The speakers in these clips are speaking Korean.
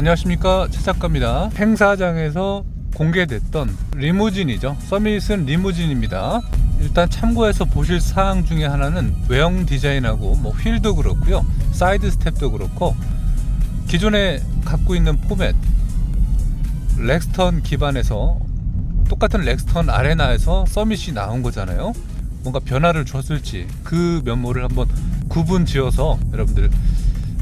안녕하십니까 최 작가입니다. 행사장에서 공개됐던 리무진이죠. 서밋은 리무진입니다. 일단 참고해서 보실 사항 중에 하나는 외형 디자인하고 뭐 휠도 그렇고요. 사이드 스텝도 그렇고 기존에 갖고 있는 포맷 렉스턴 기반에서 똑같은 렉스턴 아레나에서 서밋이 나온 거잖아요. 뭔가 변화를 줬을지 그 면모를 한번 구분 지어서 여러분들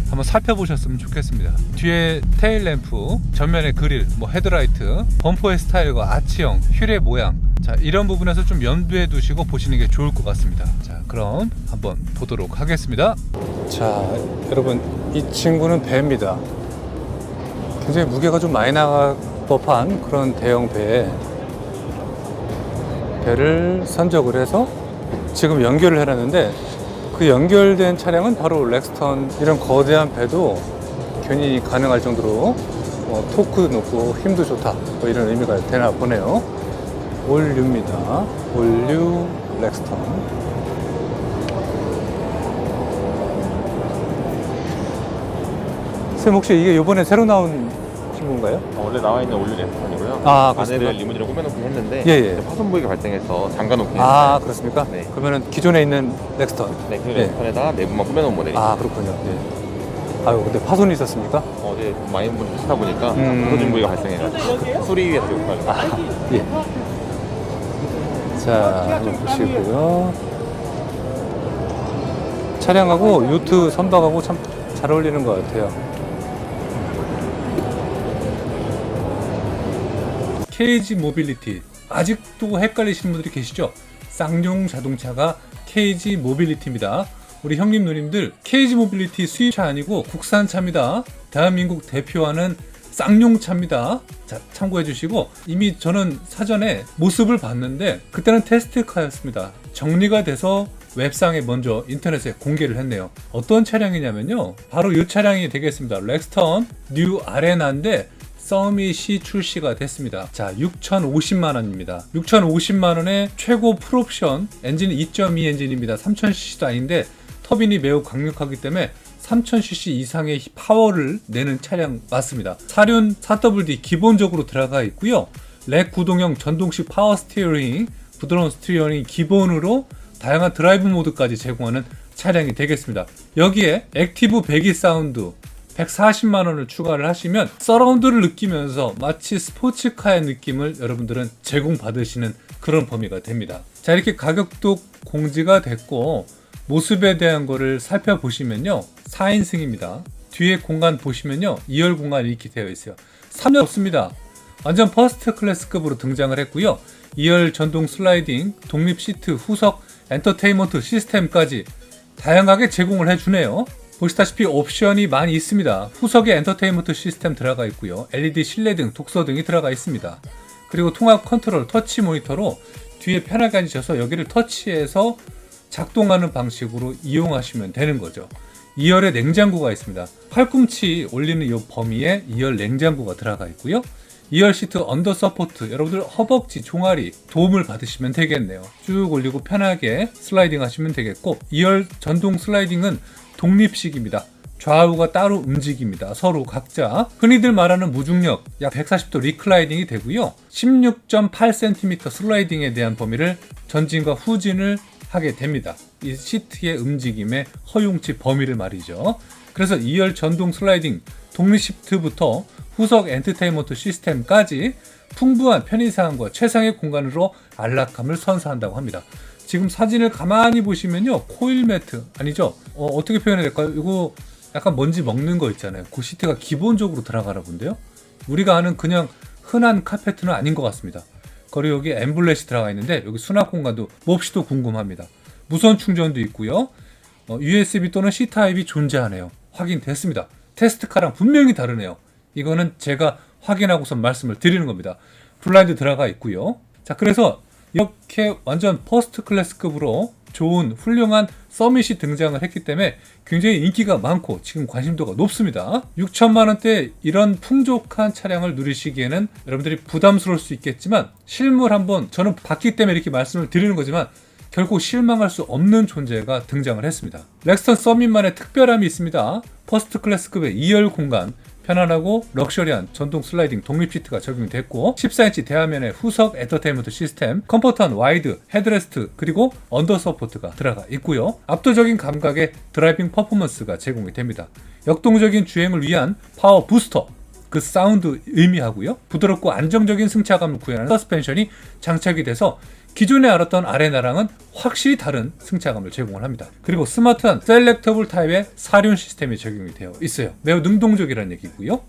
한번 살펴보셨으면 좋겠습니다. 뒤에 테일 램프, 전면의 그릴, 뭐 헤드라이트, 범퍼의 스타일과 아치형, 휠의 모양. 자, 이런 부분에서 좀 염두에 두시고 보시는 게 좋을 것 같습니다. 자, 그럼 한번 보도록 하겠습니다. 자, 여러분, 이 친구는 배입니다. 굉장히 무게가 좀 많이 나갈 법한 그런 대형 배에 배를 선적을 해서 지금 연결을 해놨는데 그 연결된 차량은 바로 렉스턴 이런 거대한 배도 견인이 가능할 정도로 어, 토크도 높고 힘도 좋다 뭐 이런 의미가 되나 보네요. 올류입니다. 올류 렉스턴. 선생님 혹시 이게 이번에 새로 나온 친구인가요? 어, 원래 나와 있는 올류 램프이고요. 아, 안에를 그렇습니까? 리무진으로 꾸며놓긴 했는데 예, 예. 이제 파손 부위가 발생해서 잠가놓긴 아 했어요. 그렇습니까? 네. 그러면은 기존에 있는 렉스턴 네, 그 예. 램프에다 내부만 꾸며놓은 모델이에요. 아 그렇군요 예. 아유 근데 파손이 있었습니까? 어제 많이 분들 타다 보니까 음. 부서진 부위가 발생해가지고 수리 위에서 욕하는 아, 예. 자, 한번 보시고요. 차량하고 요트 선박하고 참 잘 어울리는 것 같아요. KG 모빌리티. 아직도 헷갈리시는 분들이 계시죠? 쌍용 자동차가 KG 모빌리티입니다. 우리 형님 누님들 KG 모빌리티 수입차 아니고 국산차입니다. 대한민국 대표하는 쌍용차입니다. 자, 참고해 주시고 이미 저는 사전에 모습을 봤는데 그때는 테스트카였습니다. 정리가 돼서 웹상에 먼저 인터넷에 공개를 했네요. 어떤 차량이냐면요. 바로 이 차량이 되겠습니다. 렉스턴 뉴 아레나인데 서밋이 출시가 됐습니다. 자, 6,050만 원입니다. 6,050만 원에 최고 풀옵션 엔진은 2.2 엔진입니다. 3,000cc도 아닌데 터빈이 매우 강력하기 때문에 3000cc 이상의 파워를 내는 차량 맞습니다. 사륜 4WD 기본적으로 들어가 있고요. 렉 구동형 전동식 파워 스티어링, 부드러운 스티어링 기본으로 다양한 드라이브 모드까지 제공하는 차량이 되겠습니다. 여기에 액티브 배기 사운드 140만 원을 추가를 하시면 서라운드를 느끼면서 마치 스포츠카의 느낌을 여러분들은 제공받으시는 그런 범위가 됩니다. 자, 이렇게 가격도 공지가 됐고 모습에 대한 거를 살펴보시면요. 4인승입니다. 뒤에 공간 보시면요. 2열 공간 이렇게 되어 있어요. 3열 없습니다. 완전 퍼스트 클래스급으로 등장을 했고요. 2열 전동 슬라이딩, 독립 시트, 후석, 엔터테인먼트 시스템까지 다양하게 제공을 해주네요. 보시다시피 옵션이 많이 있습니다. 후석에 엔터테인먼트 시스템 들어가 있고요. LED 실내등, 독서 등이 들어가 있습니다. 그리고 통합 컨트롤 터치 모니터로 뒤에 편하게 앉으셔서 여기를 터치해서 작동하는 방식으로 이용하시면 되는 거죠. 2열에 냉장고가 있습니다. 팔꿈치 올리는 이 범위에 2열 냉장고가 들어가 있고요. 2열 시트 언더 서포트 여러분들 허벅지 종아리 도움을 받으시면 되겠네요. 쭉 올리고 편하게 슬라이딩 하시면 되겠고 2열 전동 슬라이딩은 독립식입니다. 좌우가 따로 움직입니다. 서로 각자 흔히들 말하는 무중력 약 140도 리클라이딩이 되고요. 16.8cm 슬라이딩에 대한 범위를 전진과 후진을 하게 됩니다. 이 시트의 움직임의 허용치 범위를 말이죠. 그래서 2열 전동 슬라이딩 독립 시프트부터 후석 엔터테인먼트 시스템까지 풍부한 편의사항과 최상의 공간으로 안락함을 선사한다고 합니다. 지금 사진을 가만히 보시면요. 코일 매트 아니죠? 어, 떻게 표현해야 될까요? 이거 약간 먼지 먹는 거 있잖아요. 그 시트가 기본적으로 들어가나 본데요. 우리가 아는 그냥 흔한 카페트는 아닌 것 같습니다. 그리고 여기 엠블렛이 들어가 있는데 여기 수납 공간도 몹시도 궁금합니다. 무선 충전도 있고요. 어, USB 또는 C 타입이 존재하네요. 확인됐습니다. 테스트카랑 분명히 다르네요. 이거는 제가 확인하고서 말씀을 드리는 겁니다. 블라인드 들어가 있고요. 자, 그래서 이렇게 완전 퍼스트 클래스급으로 좋은 훌륭한 서밋이 등장을 했기 때문에 굉장히 인기가 많고 지금 관심도가 높습니다. 6천만 원대 이런 풍족한 차량을 누리시기에는 여러분들이 부담스러울 수 있겠지만 실물 한번 저는 봤기 때문에 이렇게 말씀을 드리는 거지만 결코 실망할 수 없는 존재가 등장을 했습니다. 렉스턴 서밋만의 특별함이 있습니다. 퍼스트 클래스급의 2열 공간, 편안하고 럭셔리한 전동 슬라이딩 독립 시트가 적용됐고 14인치 대화면의 후석 엔터테인먼트 시스템, 컴포트한 와이드 헤드레스트 그리고 언더 서포트가 들어가 있고요. 압도적인 감각의 드라이빙 퍼포먼스가 제공이 됩니다. 역동적인 주행을 위한 파워 부스터 그 사운드 의미하고요. 부드럽고 안정적인 승차감을 구현하는 서스펜션이 장착이 돼서 기존에 알았던 아레나랑은 확실히 다른 승차감을 제공을 합니다. 그리고 스마트한 셀렉터블 타입의 사륜 시스템이 적용이 되어 있어요. 매우 능동적이라는 얘기고요.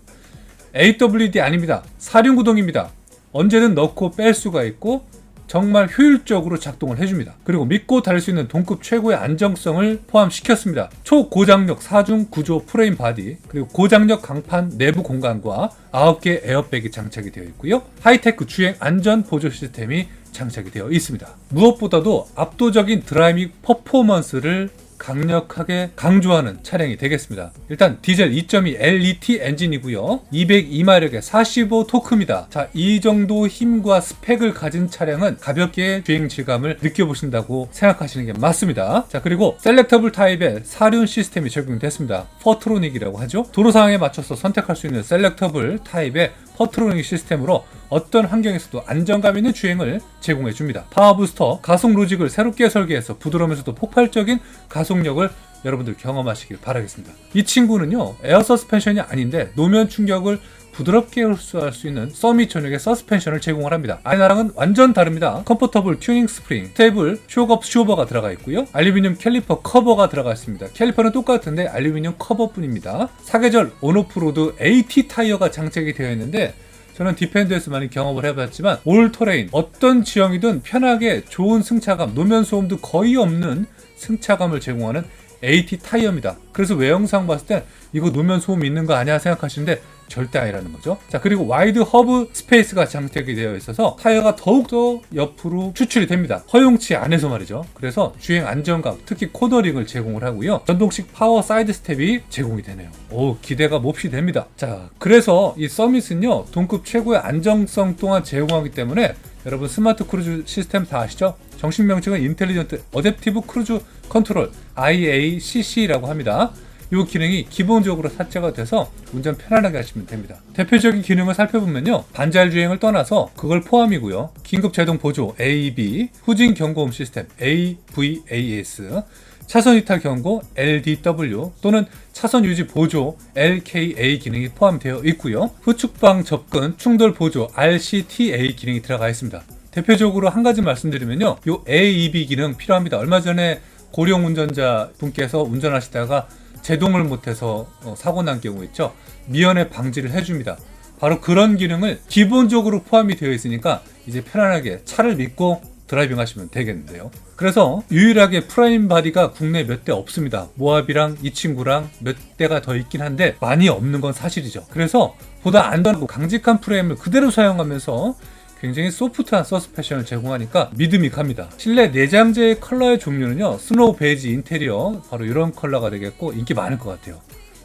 AWD 아닙니다. 사륜 구동입니다. 언제든 넣고 뺄 수가 있고 정말 효율적으로 작동을 해줍니다. 그리고 믿고 달릴 수 있는 동급 최고의 안정성을 포함시켰습니다. 초고장력 4중 구조 프레임 바디, 그리고 고장력 강판 내부 공간과 9개 에어백이 장착이 되어 있고요. 하이테크 주행 안전 보조 시스템이 장착이 되어 있습니다. 무엇보다도 압도적인 드라이빙 퍼포먼스를 강력하게 강조하는 차량이 되겠습니다. 일단 디젤 2.2 LET 엔진이고요. 202마력의 45 토크입니다. 자, 이 정도 힘과 스펙을 가진 차량은 가볍게 주행 질감을 느껴보신다고 생각하시는 게 맞습니다. 자, 그리고 셀렉터블 타입의 사륜 시스템이 적용됐습니다. 퍼트로닉이라고 하죠. 도로 상황에 맞춰서 선택할 수 있는 셀렉터블 타입의 퍼트로닉 시스템으로 어떤 환경에서도 안정감 있는 주행을 제공해 줍니다. 파워 부스터 가속 로직을 새롭게 설계해서 부드러우면서도 폭발적인 가속력을 여러분들 경험하시길 바라겠습니다. 이 친구는요 에어 서스펜션이 아닌데 노면 충격을 부드럽게 흡수할 수 있는 서밋 전용의 서스펜션을 제공을 합니다. 아이나랑은 완전 다릅니다. 컴포터블 튜닝 스프링, 스테이블 쇼업 쇼버가 들어가 있고요. 알루미늄 캘리퍼 커버가 들어가 있습니다. 캘리퍼는 똑같은데 알루미늄 커버뿐입니다. 사계절 온오프로드 AT 타이어가 장착이 되어 있는데 저는 디펜더에서 많이 경험을 해봤지만 올 터레인 어떤 지형이든 편하게 좋은 승차감, 노면 소음도 거의 없는 승차감을 제공하는 AT 타이어입니다. 그래서 외형상 봤을 때 이거 노면 소음 있는 거 아니야 생각하시는데 절대 아니라는 거죠. 자 그리고 와이드 허브 스페이스가 장착이 되어 있어서 타이어가 더욱더 옆으로 추출이 됩니다. 허용치 안에서 말이죠. 그래서 주행 안정감, 특히 코너링을 제공을 하고요. 전동식 파워 사이드 스텝이 제공이 되네요. 오 기대가 몹시 됩니다. 자 그래서 이 서밋은요 동급 최고의 안정성 또한 제공하기 때문에 여러분 스마트 크루즈 시스템 다 아시죠? 정식 명칭은 인텔리전트 어댑티브 크루즈 컨트롤 IACC라고 합니다. 이 기능이 기본적으로 탑재가 돼서 운전 편안하게 하시면 됩니다. 대표적인 기능을 살펴보면요. 반잘 주행을 떠나서 그걸 포함이고요. 긴급 제동 보조 AEB, 후진 경고음 시스템 AVAS, 차선 이탈 경고 LDW 또는 차선 유지 보조 LKA 기능이 포함되어 있고요. 후측방 접근 충돌 보조 RCTA 기능이 들어가 있습니다. 대표적으로 한 가지 말씀드리면요. 이 AEB 기능 필요합니다. 얼마 전에 고령 운전자 분께서 운전하시다가 제동을 못해서 어, 사고 난 경우 있죠. 미연에 방지를 해줍니다. 바로 그런 기능을 기본적으로 포함이 되어 있으니까 이제 편안하게 차를 믿고 드라이빙 하시면 되겠는데요. 그래서 유일하게 프라임 바디가 국내 몇 대 없습니다. 모압이랑 이 친구랑 몇 대가 더 있긴 한데 많이 없는 건 사실이죠. 그래서 보다 안전하고 강직한 프레임을 그대로 사용하면서 굉장히 소프트한 서스펜션을 제공하니까 믿음이 갑니다. 실내 내장재의 컬러의 종류는요. 스노우 베이지 인테리어 바로 이런 컬러가 되겠고 인기 많을 것 같아요.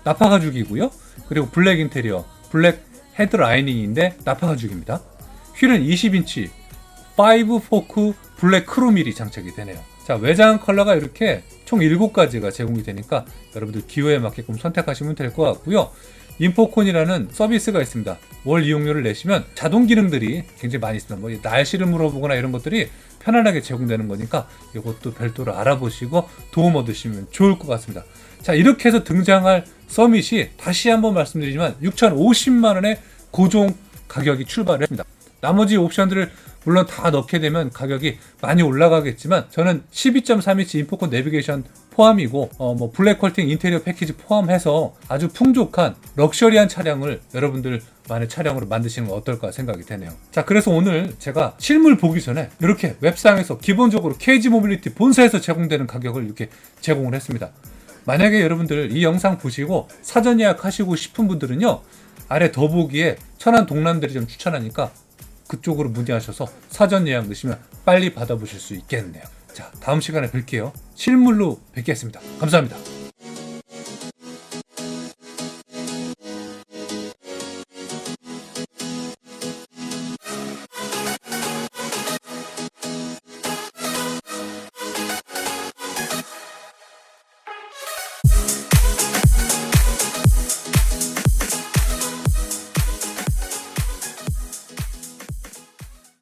나파 가죽이고요. 그리고 블랙 인테리어, 블랙 헤드 라이닝인데 나파 가죽입니다. 휠은 20인치 5 포크 블랙 크로밀이 장착이 되네요. 자, 외장 컬러가 이렇게 총 7가지가 제공이 되니까 여러분들 기호에 맞게끔 선택하시면 될 것 같고요. 인포콘이라는 서비스가 있습니다. 월 이용료를 내시면 자동 기능들이 굉장히 많이 있습니다. 뭐 날씨를 물어보거나 이런 것들이 편안하게 제공되는 거니까 이것도 별도로 알아보시고 도움 얻으시면 좋을 것 같습니다. 자, 이렇게 해서 등장할 서밋이 다시 한번 말씀드리지만 6,050만 원의 고정 가격이 출발을 했습니다. 나머지 옵션들을 물론 다 넣게 되면 가격이 많이 올라가겠지만 저는 12.3인치 인포콘 내비게이션 포함이고 어, 뭐 블랙 컬팅 인테리어 패키지 포함해서 아주 풍족한 럭셔리한 차량을 여러분들 만의 차량으로 만드시는 건 어떨까 생각이 되네요. 자, 그래서 오늘 제가 실물 보기 전에 이렇게 웹상에서 기본적으로 KG 모빌리티 본사에서 제공되는 가격을 이렇게 제공을 했습니다. 만약에 여러분들 이 영상 보시고 사전 예약하시고 싶은 분들은요 아래 더보기에 천안 동남들이 좀 추천하니까 그쪽으로 문의하셔서 사전 예약 넣으시면 빨리 받아보실 수 있겠네요. 자, 다음 시간에 뵐게요. 실물로 뵙겠습니다. 감사합니다.